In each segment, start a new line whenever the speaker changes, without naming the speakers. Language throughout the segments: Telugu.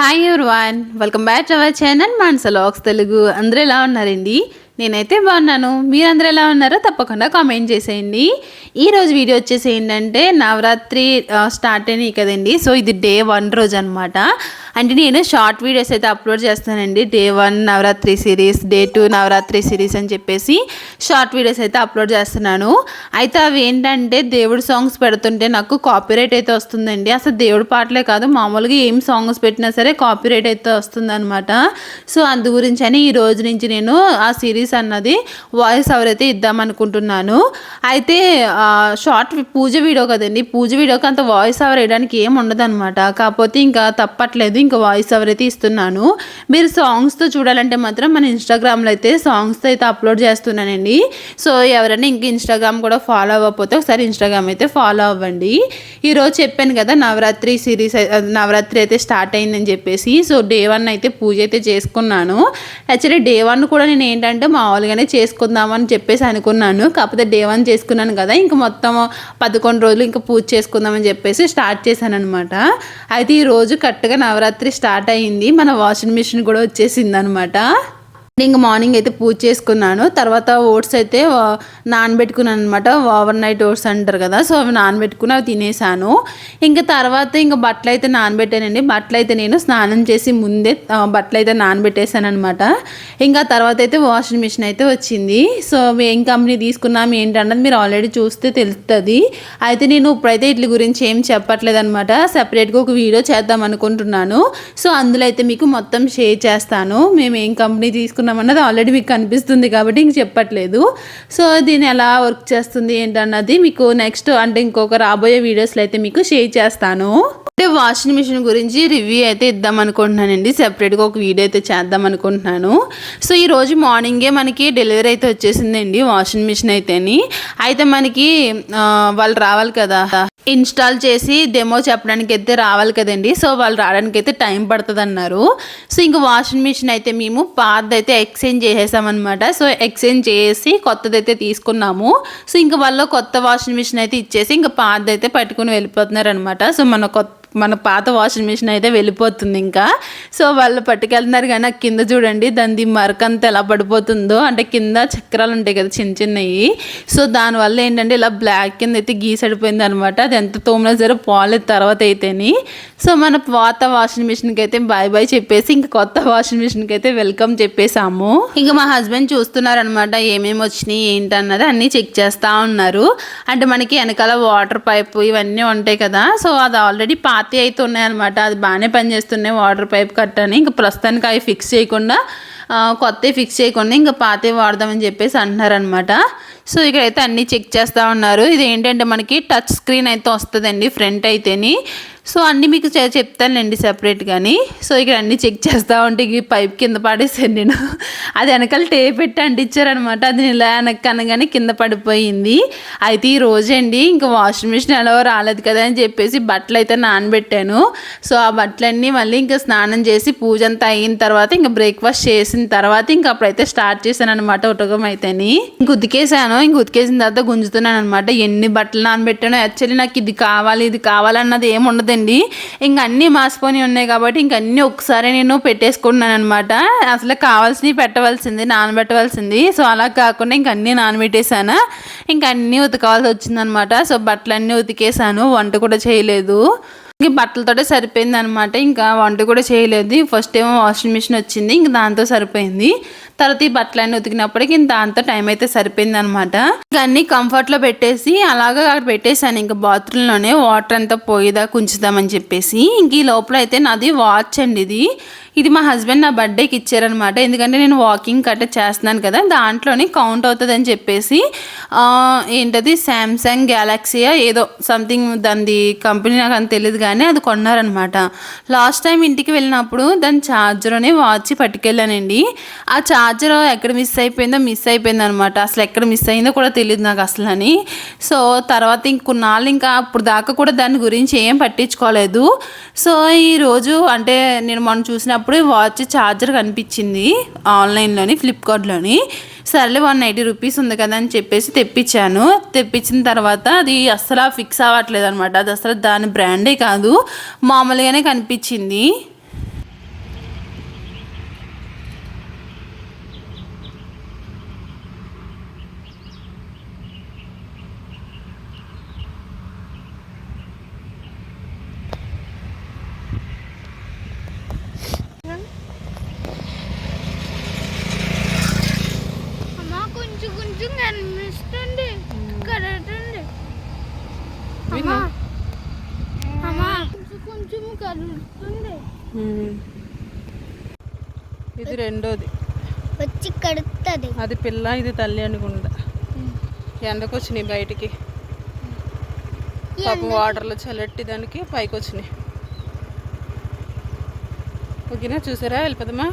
Hi one welcome back to our channel మాన్సలాక్స్ Telugu అందరూ ఎలా ఉన్నారండి? నేనైతే బాగున్నాను. మీరందరూ ఎలా ఉన్నారో తప్పకుండా కామెంట్ చేసేయండి. ఈరోజు వీడియో వచ్చేసి ఏంటంటే నవరాత్రి స్టార్ట్ అయినాయి కదండి. సో ఇది డే వన్ రోజు అనమాట అంటే నేను షార్ట్ వీడియోస్ అయితే అప్లోడ్ చేస్తానండి. Day one Navaratri series day two Navaratri series అని చెప్పేసి షార్ట్ వీడియోస్ అయితే అప్లోడ్ చేస్తున్నాను. అయితే అవి ఏంటంటే దేవుడు సాంగ్స్ పెడుతుంటే నాకు కాపీరైట్ అయితే వస్తుందండి. అసలు దేవుడు పాటలే కాదు మామూలుగా ఏం సాంగ్స్ పెట్టినా సరే కాపీరైట్ అయితే వస్తుందన్నమాట. సో అందు గురించి అని ఈ రోజు నుంచి నేను ఆ సిరీస్ అన్నది వాయిస్ ఓవర్ అయితే ఇద్దాం అనుకుంటున్నాను అయితే షార్ట్ పూజ వీడియో కదండి పూజ వీడియోకి అంత వాయిస్ ఓవర్ వేయడానికి ఏం ఉండదు అనమాట కాకపోతే ఇంకా తప్పట్లేదు ఇంకా వాయిస్ ఓవర్ అయితే ఇస్తున్నాను. మీరు సాంగ్స్తో చూడాలంటే మాత్రం మన ఇన్స్టాగ్రామ్లో అయితే సాంగ్స్తో అయితే అప్లోడ్ చేస్తున్నానండి. సో ఎవరైనా ఇంక ఇన్స్టాగ్రామ్ కూడా ఫాలో అవ్వకపోతే ఒకసారి ఇన్స్టాగ్రామ్ అయితే ఫాలో అవ్వండి. ఈరోజు చెప్పాను కదా నవరాత్రి సిరీస్ నవరాత్రి అయితే స్టార్ట్ అయిందని చెప్పేసి సో డే వన్ అయితే పూజ అయితే చేసుకున్నాను. యాక్చువల్లీ డే వన్ కూడా నేను ఏంటంటే మామూలుగానే చేసుకుందామని చెప్పేసి అనుకున్నాను. కాకపోతే డే వన్ చేసుకున్నాను కదా. ఇంకా మొత్తం పదకొండు రోజులు ఇంకా పూజ చేసుకుందామని చెప్పేసి స్టార్ట్ చేశాను అనమాట అయితే ఈరోజు కరెక్ట్గా నవరాత్రి స్టార్ట్ అయింది. మన వాషింగ్ మిషన్ కూడా వచ్చేసింది అనమాట ఇంక మార్నింగ్ అయితే పూజ చేసుకున్నాను. తర్వాత ఓట్స్ అయితే నానబెట్టుకున్నాను అనమాట ఓవర్ నైట్ ఓట్స్ అంటారు కదా సో అవి నానబెట్టుకుని అవి తినేసాను. ఇంకా తర్వాత ఇంకా బట్టలు అయితే నానబెట్టానండి. బట్టలు అయితే నేను స్నానం చేసి ముందే బట్టలు అయితే నానబెట్టేశాను అనమాట ఇంకా తర్వాత అయితే వాషింగ్ మిషన్ అయితే వచ్చింది. సో ఏం కంపెనీ తీసుకున్నాం ఏంటన్నది మీరు ఆల్రెడీ చూస్తే తెలుస్తుంది అయితే నేను ఇప్పుడైతే వీటి గురించి ఏం చెప్పట్లేదు అనమాట సపరేట్గా ఒక వీడియో చేద్దాం అనుకుంటున్నాను. సో అందులో అయితే మీకు మొత్తం షేర్ చేస్తాను. మేము ఏం కంపెనీ తీసుకున్నాం అన్నది ఆల్రెడీ మీకు కనిపిస్తుంది కాబట్టి ఇంక చెప్పట్లేదు. సో దీన్ని ఎలా వర్క్ చేస్తుంది ఏంటన్నది మీకు నెక్స్ట్ అంటే ఇంకొక రాబోయే వీడియోస్లో అయితే మీకు షేర్ చేస్తాను. అంటే వాషింగ్ మిషన్ గురించి రివ్యూ అయితే ఇద్దాం అనుకుంటున్నానండి. సెపరేట్గా ఒక వీడియో అయితే చేద్దాం అనుకుంటున్నాను. సో ఈ రోజు మార్నింగే మనకి డెలివరీ అయితే వచ్చేసిందండి వాషింగ్ మిషన్ అయితేని. అయితే మనకి వాళ్ళు రావాలి కదా. ఇన్స్టాల్ చేసి డెమో చెప్పడానికి అయితే రావాలి కదండి. సో వాళ్ళు రావడానికి అయితే టైం పడుతుంది అన్నారు సో ఇంకా వాషింగ్ మిషన్ అయితే మేము పాతది అయితే ఎక్స్చేంజ్ చేసేసామన్నమాట. సో ఎక్స్చేంజ్ చేసి కొత్తది అయితే తీసుకున్నాము. సో ఇంకా వాళ్ళు కొత్త వాషింగ్ మిషన్ అయితే ఇచ్చేసి ఇంకా పాతది అయితే పట్టుకుని వెళ్ళిపోతున్నారు అనమాట సో మన కొత్త మన పాత వాషింగ్ మిషన్ అయితే వెళ్ళిపోతుంది ఇంకా. సో వాళ్ళు పట్టుకెళ్తున్నారు కానీ ఆ కింద చూడండి దాని మరకంతా ఎలా పడిపోతుందో. అంటే కింద చక్రాలు ఉంటాయి కదా చిన్న చిన్నవి సో దానివల్ల ఏంటంటే ఇలా బ్లాక్ కింద అయితే గీసడిపోయింది అనమాట అది ఎంత తోమినా సరే పోలేదు తర్వాత అయితేని. సో మన పాత వాషింగ్ మిషన్కి అయితే బాయ్ బాయ్ చెప్పేసి ఇంకా కొత్త వాషింగ్ మిషన్కి అయితే వెల్కమ్ చెప్పేసాము ఇంకా మా హస్బెండ్ చూస్తున్నారనమాట ఏమేమి వచ్చినాయి ఏంటన్నది అన్నీ చెక్ చేస్తూ ఉన్నారు. అంటే మనకి వెనకాల వాటర్ పైప్ ఇవన్నీ ఉంటాయి కదా సో అది ఆల్రెడీ పాతి అయితే ఉన్నాయన్నమాట అది బాగానే పనిచేస్తున్నాయి. వాటర్ పైప్ కట్ అని. ఇంకా ప్రస్తుతానికి అవి ఫిక్స్ చేయకుండా కొత్తవి ఫిక్స్ చేయకుండా ఇంకా పాతే వాడదామని చెప్పేసి అంటున్నారనమాట సో ఇక్కడైతే అన్నీ చెక్ చేస్తూ ఉన్నారు. ఇది ఏంటంటే మనకి టచ్ స్క్రీన్ అయితే వస్తుందండి ఫ్రంట్ అయితేని. సో అన్నీ మీకు చెప్తానులేండి సెపరేట్ కానీ సో ఇక్కడ అన్నీ చెక్ చేస్తూ ఉంటే ఈ పైప్ కింద పడేసాను నేను. అది వెనకాల టేప్ పెట్టి అంటించారనమాట అది ఇలా వెనక్కి అనగానే కింద పడిపోయింది. అయితే ఈ రోజండి ఇంకా వాషింగ్ మిషన్ ఎలా రాలేదు కదా అని చెప్పేసి బట్టలు అయితే నానబెట్టాను. సో ఆ బట్టలన్నీ మళ్ళీ ఇంకా స్నానం చేసి పూజ అంతా అయిన తర్వాత ఇంకా బ్రేక్ఫాస్ట్ చేసిన తర్వాత ఇంకా అప్పుడైతే స్టార్ట్ చేశాను అనమాట ఉటకం అయితేని. ఇంక ఉతికేసాను. ఇంక ఉతికేసిన తర్వాత గుంజుతున్నాను అనమాట ఎన్ని బట్టలు నానబెట్టాను. యాక్చువల్లీ నాకు ఇది కావాలి ఇది కావాలన్నది ఏముండదు ఉండదండి ఇంక అన్నీ మాసిపోయి ఉన్నాయి కాబట్టి ఇంక అన్నీ ఒకసారి నేను పెట్టేసుకున్నాను అనమాట అసలు కావాల్సినవి పెట్టవలసింది నానబెట్టవలసింది. సో అలా కాకుండా ఇంక అన్నీ నానబెట్టేసాను ఇంక అన్నీ ఉతకాల్సి వచ్చిందనమాట సో బట్టలన్నీ ఉతికేసాను వంట కూడా చేయలేదు. ఇంక బట్టలతోటే సరిపోయింది అనమాట ఇంకా వంట కూడా చేయలేదు. ఫస్ట్ ఏమో వాషింగ్ మిషన్ వచ్చింది. ఇంక దాంతో సరిపోయింది. తర్వాత ఈ బట్టలన్నీ ఉతికినప్పటికి ఇంక దాంతో టైం అయితే సరిపోయింది అనమాట ఇంకా అన్ని కంఫర్ట్లో పెట్టేసి అలాగా అక్కడ పెట్టేశాను. ఇంకా బాత్రూంలోనే వాటర్ అంతా పోయిదా కుంచుదామని చెప్పేసి. ఇంక ఈ లోపల అయితే నాది వాచ్ అండి ఇది. ఇది మా హస్బెండ్ నా బర్త్డేకి ఇచ్చారనమాట ఎందుకంటే నేను వాకింగ్ కట్ట చేస్తున్నాను కదా దాంట్లోనే కౌంట్ అవుతుంది అని చెప్పేసి ఏంటది శాంసంగ్ గ్యాలక్సీయా ఏదో సంథింగ్ దాని కంపెనీ నాకు అంత తెలియదు కానీ అది కొన్నారనమాట లాస్ట్ టైం ఇంటికి వెళ్ళినప్పుడు దాని ఛార్జర్ అనే వాచ్ పట్టుకెళ్ళానండి. ఆ ఛార్జర్ ఎక్కడ మిస్ అయిపోయిందో మిస్ అయిపోయింది అనమాట అసలు ఎక్కడ మిస్ అయిందో కూడా తెలియదు నాకు అసలు అని. సో తర్వాత ఇంకొన్నాళ్ళు ఇంకా అప్పుడు దాకా కూడా దాని గురించి ఏం పట్టించుకోలేదు. సో ఈరోజు అంటే నేను మొన్న చూసినప్పుడు వాచ్ ఛార్జర్ కనిపించింది ఆన్లైన్లోని ఫ్లిప్కార్ట్లోని. సర్లే వన్ ఎయిటీ రూపీస్ ఉంది కదా అని చెప్పేసి తెప్పించాను. తెప్పించిన తర్వాత అది అస్సలు ఫిక్స్ అవ్వట్లేదు అనమాట అది అసలు దాని బ్రాండే కాదు. మామూలుగానే కనిపించింది. ఇది రెండోది.
వచ్చి కడుతుంది
అది పిల్ల ఇది తల్లి అనుకుంటా. ఎండకు వచ్చినాయి బయటికి. పాపం వాటర్లో చల్లట్టి దానికి పైకి వచ్చినాయి ఓకేనా చూసారా? వెళ్ళిపోదమ్మా.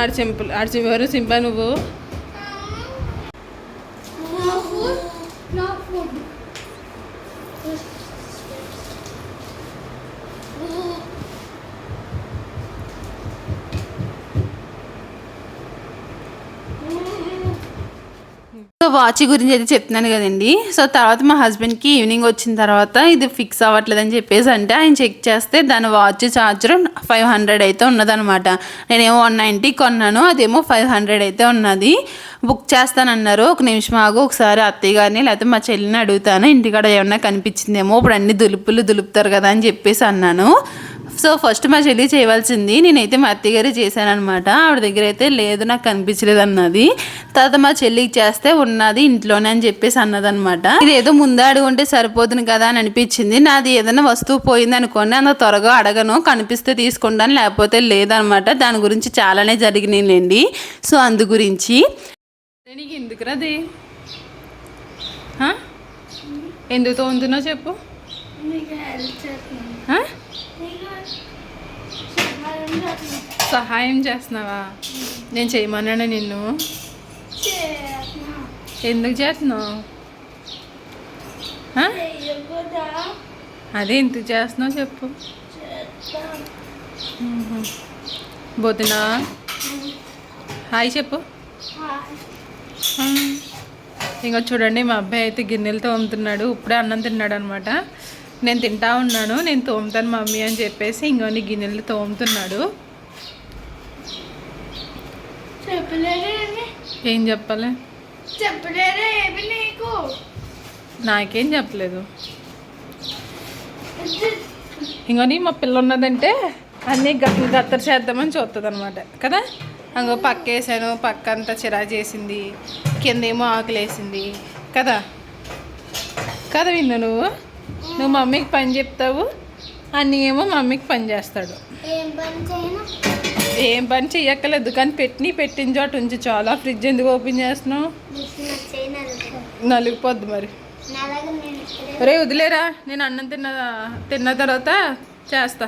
ఆడు సింపుల్ ఆడు సింపు ఎవరు సింపా నువ్వు సో వాచ్ గురించి అయితే చెప్తున్నాను కదండి. సో తర్వాత మా హస్బెండ్కి ఈవినింగ్ వచ్చిన తర్వాత ఇది ఫిక్స్ అవ్వట్లేదు అని చెప్పేసి అంటే ఆయన చెక్ చేస్తే దాని వాచ్ ఛార్జర్ ఫైవ్ హండ్రెడ్ అయితే ఉన్నదనమాట నేనేమో వన్ నైంటీ కొన్నాను అదేమో ఫైవ్ హండ్రెడ్ అయితే ఉన్నది. బుక్ చేస్తానన్నారు. ఒక నిమిషం ఆగు ఒకసారి అత్తయ్య గారిని లేకపోతే మా చెల్లిని అడుగుతాను. ఇంటికాడ ఏమన్నా కనిపించిందేమో ఇప్పుడు అన్ని దులుపులు దులుపుతారు కదా అని చెప్పేసి అన్నాను. సో ఫస్ట్ మా చెల్లి చేయవలసింది నేనైతే మా అత్తయ్య గారి చేశాను అనమాట ఆవిడ దగ్గర అయితే లేదు నాకు కనిపించలేదు అన్నది. తర్వాత మా చెల్లికి చేస్తే ఉన్నది ఇంట్లోనే అని చెప్పేసి అన్నదనమాట ఇది ఏదో ముందే అడుగుంటే సరిపోతుంది కదా అని అనిపించింది. నాది ఏదైనా వస్తువు పోయింది అనుకోండి అంత త్వరగా అడగను కనిపిస్తే తీసుకుంటాను లేకపోతే లేదనమాట దాని గురించి చాలానే జరిగినాయిలేండి. సో అందు గురించి. నీకు ఎందుకురా అది? ఎందుకు తోముతున్నావు చెప్పు? సహాయం చేస్తున్నావా? నేను చేయమన్నాను నిన్ను? ఎందుకు చేస్తున్నావు? అదే ఎందుకు చేస్తున్నావు చెప్పు. మ్మ్. హాయ్ చెప్పు. ఇంకా చూడండి మా అబ్బాయి అయితే గిన్నెలు తోముతున్నాడు ఇప్పుడే అన్నం తిన్నాడు అనమాట నేను తింటా ఉన్నాను నేను తోముతాను మమ్మీ అని చెప్పేసి ఇంకొన్ని గిన్నెలు తోముతున్నాడు. ఏం చెప్పాలి?
నీకు?
చెప్పలేదు. ఇంకొని మా పిల్ల ఉన్నదంటే అన్నీ గత్త గత్తర చేద్దామని చూస్తుంది అనమాట కదా? అంగో పక్క వేసాను పక్క అంతా చిరా చేసింది కిందేమో ఆకులు వేసింది కదా? కదా విన్ను నువ్వు? నువ్వు మమ్మీకి పని చెప్తావు అన్నీ ఏమో మమ్మీకి పని చేస్తాడు.
ఏం పని
చెయ్యక్కలేదు కానీ పెట్టిని పెట్టిన చోట ఉంచి చాలా. ఫ్రిడ్జ్ ఎందుకు ఓపెన్ చేస్తున్నావు? నలిగిపోద్ది మరి. ఒరే వదిలేరా నేను అన్నం తిన్న తిన్న తర్వాత చేస్తా.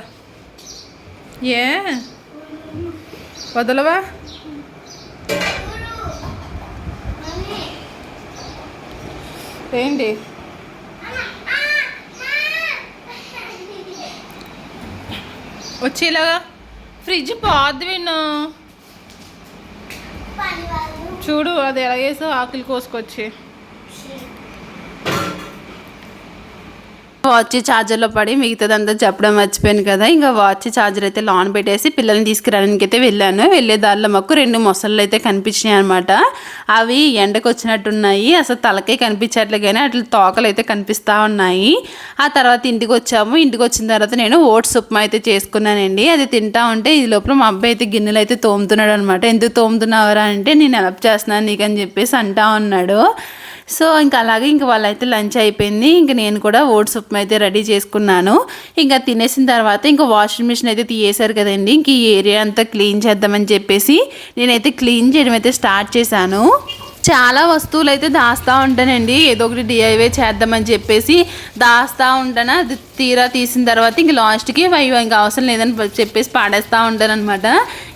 ఏ? వదలవా? ఏంటి? వచ్చేలాగా ఫ్రిడ్జ్ పోద్ది విన్ను.
వాళ్ళు.
చూడు అది ఎలాగేసో ఆకులు కోసుకొచ్చి. వాచ్ ఛార్జర్లో పడి మిగతాదంతా చెప్పడం మర్చిపోయాను కదా. ఇంకా వాచ్ ఛార్జర్ అయితే లాన్ పెట్టేసి పిల్లల్ని తీసుకురావడానికి అయితే వెళ్ళాను. వెళ్ళే దారిలో మాకు రెండు మొసళ్ళు అయితే కనిపించినాయి అనమాట అవి ఎండకు వచ్చినట్టున్నాయి. అసలు తలకే కనిపించట్లే కానీ అట్లా తోకలు అయితే కనిపిస్తూ ఉన్నాయి. ఆ తర్వాత ఇంటికి వచ్చాము. ఇంటికి వచ్చిన తర్వాత నేను ఓట్స్ ఉప్మా అయితే చేసుకున్నానండి. అది తింటా ఉంటే ఈ లోపల మా అబ్బాయి అయితే గిన్నెలు అయితే తోముతున్నాడు అనమాట ఎందుకు తోముతున్నావరా? అంటే నేను హెల్ప్ చేస్తున్నాను నీకని చెప్పేసి అంటా ఉన్నాడు. సో ఇంకా అలాగే ఇంక వాళ్ళైతే లంచ్ అయిపోయింది. ఇంక నేను కూడా ఓట్స్ ఉప్మా అయితే రెడీ చేసుకున్నాను. ఇంకా తినేసిన తర్వాత ఇంకా వాషింగ్ మిషన్ అయితే తీయేశారు కదండి. ఇంక ఈ ఏరియా అంతా క్లీన్ చేద్దామని చెప్పేసి నేనైతే క్లీన్ చేయడం అయితే స్టార్ట్ చేశాను. చాలా వస్తువులు అయితే దాస్తూ ఉంటానండి. ఏదో ఒకటి డిఐవే చేద్దామని చెప్పేసి దాస్తూ ఉంటాను. అది తీరా తీసిన తర్వాత ఇంక లాస్ట్కి అయ్యో ఇంకా అవసరం లేదని చెప్పేసి పాడేస్తూ ఉంటాను అనమాట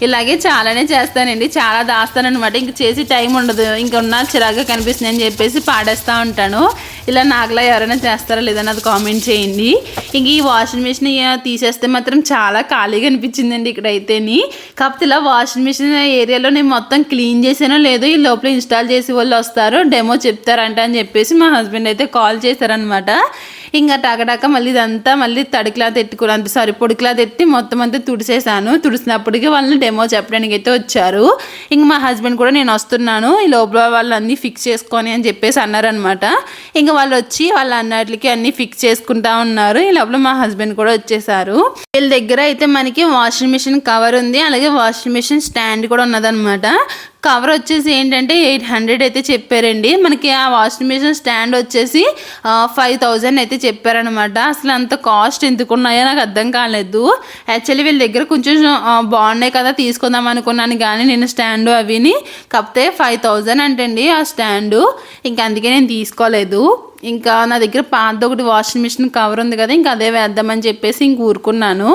ఇలాగే చాలానే చేస్తానండి. చాలా దాస్తానమాట ఇంక చేసి టైం ఉండదు. ఇంక ఉన్న చిరాగ్గా కనిపిస్తుంది అని చెప్పేసి పాడేస్తూ ఉంటాను. ఇలా నాకులా ఎవరైనా చేస్తారా లేదని అది కామెంట్ చేయండి. ఇంక ఈ వాషింగ్ మిషన్ తీసేస్తే మాత్రం చాలా ఖాళీగా అనిపించిందండి ఇక్కడైతేని. కాకపోతే ఇలా వాషింగ్ మిషన్ ఏరియాలో నేను మొత్తం క్లీన్ చేసానో లేదో ఈ లోపల ఇన్స్టాల్ చేసి వాళ్ళు వస్తారు. డెమో చెప్తారంట అని చెప్పేసి మా హస్బెండ్ అయితే కాల్ చేశారనమాట ఇంకా టకటక మళ్ళీ ఇదంతా మళ్ళీ తడికిలా తెట్టుకుని అంత సారీ పొడికిలా తెట్టి మొత్తం అంతా తుడిసేసాను. తుడిసినప్పటికీ వాళ్ళని డెమో చెప్పడానికి అయితే వచ్చారు. ఇంక మా హస్బెండ్ కూడా నేను వస్తున్నాను. ఈ లోపల వాళ్ళు అన్నీ ఫిక్స్ చేసుకొని అని చెప్పేసి అన్నారనమాట ఇంకా వాళ్ళు వచ్చి వాళ్ళ అన్నట్లకి అన్నీ ఫిక్స్ చేసుకుంటా ఉన్నారు. ఈ లోపల మా హస్బెండ్ కూడా వచ్చేసారు. వీళ్ళ దగ్గర అయితే మనకి వాషింగ్ మిషన్ కవర్ ఉంది. అలాగే వాషింగ్ మిషన్ స్టాండ్ కూడా ఉన్నదన్నమాట. కవర్ వచ్చేసి ఏంటంటే ఎయిట్ హండ్రెడ్ అయితే చెప్పారండి. మనకి ఆ వాషింగ్ మిషన్ స్టాండ్ వచ్చేసి ఫైవ్ థౌజండ్ అయితే చెప్పారనమాట అసలు అంత కాస్ట్ ఎందుకు ఉన్నాయో నాకు అర్థం కాలేదు. యాక్చువల్లీ వీళ్ళ దగ్గర కొంచెం బాగున్నాయి కదా తీసుకుందాం అనుకున్నాను కానీ నేను స్టాండ్ అవిని కాకపోతే ఫైవ్ థౌజండ్ అంటండి ఆ స్టాండు. ఇంకా అందుకే నేను తీసుకోలేదు. ఇంకా నా దగ్గర పాత ఒకటి వాషింగ్ మిషన్ కవర్ ఉంది కదా ఇంకా అదే వేద్దామని చెప్పేసి ఇంక ఊరుకున్నాను.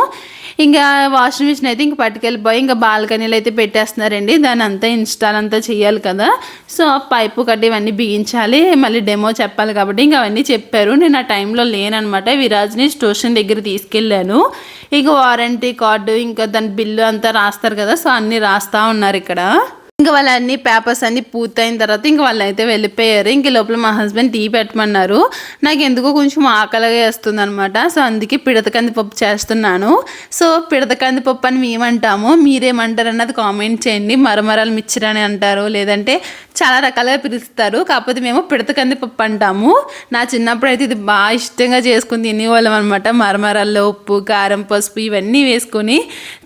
ఇంకా వాషింగ్ మిషన్ అయితే ఇంక పట్టుకెళ్ళిపోయి ఇంకా బాల్కనీలు అయితే పెట్టేస్తున్నారండి. దాని అంతా ఇన్స్టాల్ అంతా చేయాలి కదా. సో పైపు కట్టి ఇవన్నీ బిగించాలి. మళ్ళీ డెమో చెప్పాలి కాబట్టి ఇంకా అవన్నీ చెప్పారు. నేను ఆ టైంలో లేననమాట విరాజ్ని ట్యూషన్ దగ్గర తీసుకెళ్ళాను. ఇక వారంటీ కార్డు ఇంకా దాని బిల్లు అంతా రాస్తారు కదా. సో అన్నీ రాస్తా ఉన్నారు ఇక్కడ. ఇంకా వాళ్ళ అన్ని పేపర్స్ అన్ని పూర్తయిన తర్వాత ఇంకా వాళ్ళు అయితే వెళ్ళిపోయారు. ఇంక లోపల మా హస్బెండ్ టీ పెట్టమన్నారు. నాకు ఎందుకో కొంచెం ఆకలిగా వేస్తుంది అనమాట సో అందుకే పిడత కందిపప్పు చేస్తున్నాను. సో పిడత కందిపప్పు అని మేమంటాము. మీరేమంటారు అన్నది కామెంట్ చేయండి. మరమరాలు మిక్చర్ అని అంటారు. లేదంటే చాలా రకాలుగా పిలుస్తారు. కాకపోతే మేము పిడత కందిపప్పు అంటాము. నా చిన్నప్పుడు అయితే ఇది బాగా ఇష్టంగా చేసుకుని తినేవాళ్ళం అనమాట మరమరాల్లో ఉప్పు కారం పసుపు ఇవన్నీ వేసుకొని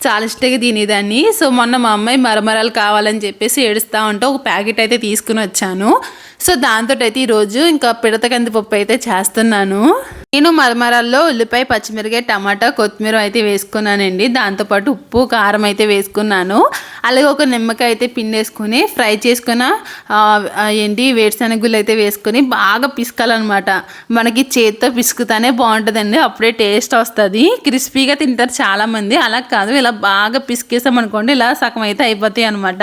చాలా ఇష్టంగా తినేదాన్ని. సో మొన్న మా అమ్మాయి మరమరాలు కావాలని చెప్పి చెప్పేసి ఏడుస్తూ ఉంటే ఒక ప్యాకెట్ అయితే తీసుకుని వచ్చాను. సో దాంతో అయితే ఈరోజు ఇంకా పిడత కందిపప్పు అయితే చేస్తున్నాను. నేను మరమరాల్లో ఉల్లిపాయ పచ్చిమిరకాయ టమాటా కొత్తిమీర అయితే వేసుకున్నానండి. దాంతోపాటు ఉప్పు కారం అయితే వేసుకున్నాను. అలాగే ఒక నిమ్మకాయ అయితే పిండేసుకుని ఫ్రై చేసుకున్న ఏంటి వేరుశనగులు అయితే వేసుకొని బాగా పిసకాలన్నమాట. మనకి చేత్తో పిసుకుతానే బాగుంటుందండి. అప్పుడే టేస్ట్ వస్తుంది. క్రిస్పీగా తింటారు చాలామంది. అలా కాదు ఇలా బాగా పిసికేసాం అనుకోండి ఇలా సగం అయితే అయిపోతాయి అనమాట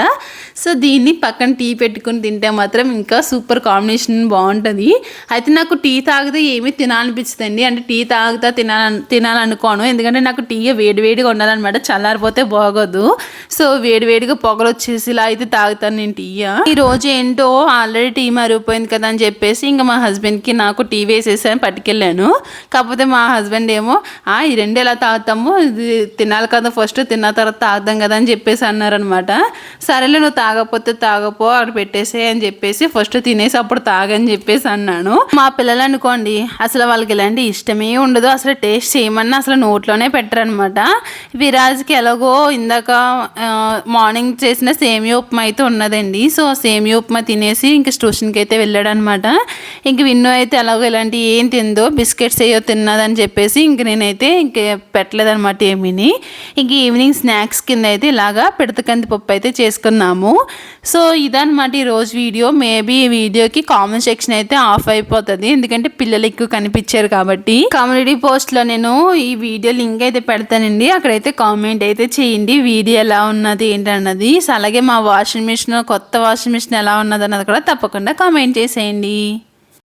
సో దీన్ని పక్కన టీ పెట్టుకుని తింటే మాత్రం ఇంకా సూపర్ కాంబినేషన్ బాగుంటుంది. అయితే నాకు టీ తాగితే ఏమీ తినాలనిపించదండి. అంటే టీ తాగుతా తినాలని తినాలనుకోను. ఎందుకంటే నాకు టీ వేడివేడిగా ఉండాలన్నమాట. చల్లారిపోతే బాగోదు. సో వేడివేడిగా పొగలు వచ్చేసి ఇలా అయితే తాగుతాను నేను టీ ఈ రోజు ఏంటో ఆల్రెడీ టీ మరిగిపోయింది కదా అని చెప్పేసి ఇంకా మా హస్బెండ్కి నాకు టీ వేసేసాను పట్టుకెళ్ళాను. కాకపోతే మా హస్బెండ్ ఏమో "ఆ, ఈ రెండు ఎలా తాగుతాము? ఇది తినాలి కదా ఫస్ట్ తిన్న తర్వాత తాగుదాం కదా అని చెప్పేసి అన్నారనమాట సరేలే నువ్వు తాగకపోతే తాగపో అక్కడ పెట్టేసే అని చెప్పేసి ఫస్ట్ తినేసి అప్పుడు తాగని చెప్పేసి అన్నాను. మా పిల్లలు అనుకోండి అసలు వాళ్ళకి ఇలాంటి ఇష్టమే ఉండదు అసలు టేస్ట్ చేయమన్నా అసలు నోట్లోనే పెట్టరనమాట. విరాజ్కి ఎలాగో ఇందాక మార్నింగ్ చేసిన సేమియా ఉప్మా అయితే ఉన్నదండి. సో సేమియా ఉప్మా తినేసి ఇంక ట్యూషన్కి అయితే వెళ్ళాడనమాట. ఇంక విన్ను అయితే ఎలాగో ఇలాంటి ఏం తిందో బిస్కెట్స్ ఏయో తిన్నదని చెప్పేసి ఇంక నేనైతే ఇంక పెట్టలేదనమాట ఏమీని. ఇంక ఈవినింగ్ స్నాక్స్ కింద అయితే ఇలాగా పిడతకంది పప్పు అయితే చేసుకున్నాము. సో ఇదన్నమాట ఈ రోజు వీడియో. మేబీ ఈ వీడియోకి కామెంట్ సెక్షన్ అయితే ఆఫ్ అయిపోతుంది. ఎందుకంటే పిల్లలు ఎక్కువ కనిపించారు కాబట్టి. కమ్యూనిటీ పోస్ట్లో నేను ఈ వీడియో లింక్ అయితే పెడతానండి. అక్కడైతే కామెంట్ అయితే చేయండి. వీడియో ఎలా ఉన్నది ఏంటన్నది. సో అలాగే మా వాషింగ్ మిషన్ కొత్త వాషింగ్ మిషన్ ఎలా ఉన్నది అన్నది కూడా తప్పకుండా కామెంట్ చేసేయండి.